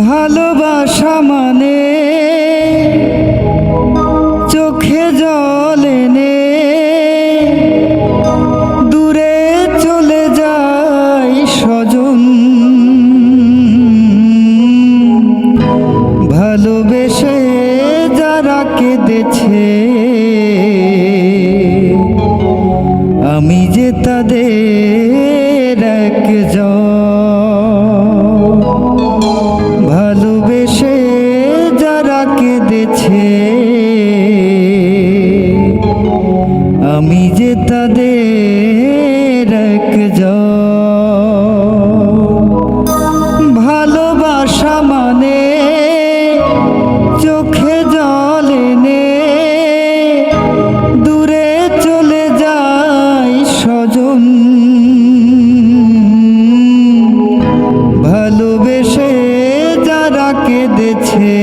ভালোবাসা মানে চোখে জল এনে দূরে চলে যায় স্বজন। ভালোবেসে যারা কেঁদেছে, আমি যে তাদের তাদের একজন ভালোবাসা মানে চোখে জল এনে দূরে চলে যায় স্বজন। ভালোবেসে যারা কেঁদেছে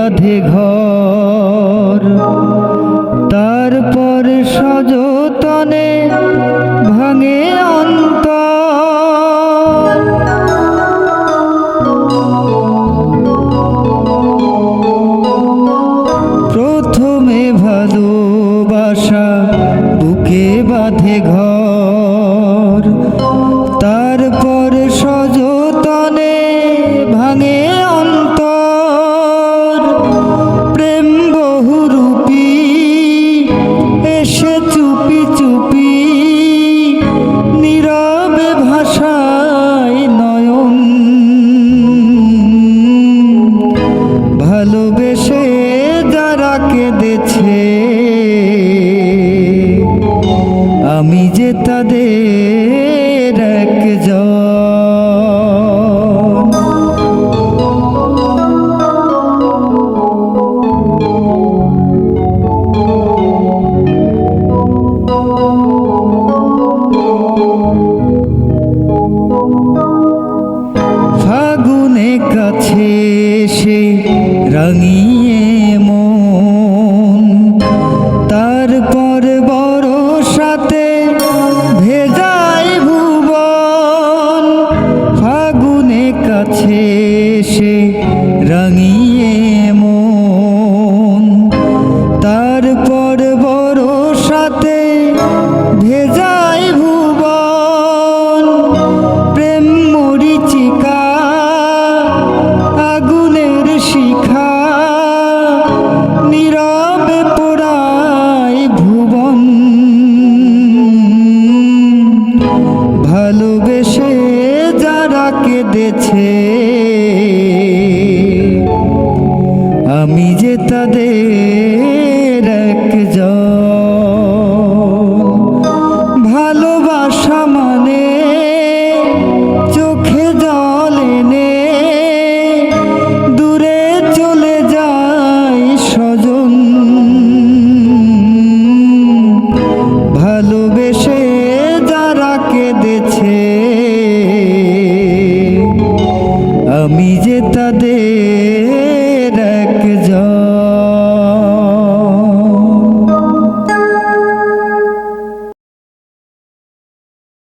বাঁধে ঘর। তারপর সযতনে ভাঙে অন্তর। প্রথমে ভালোবাসা বুকে বাঁধে ঘর। আছে সে রঙিয়ে মন। তারপর বড় সাথে ভেজায় ভুবন। ফাগুনে কাছে সে রঙিয়ে কেঁদে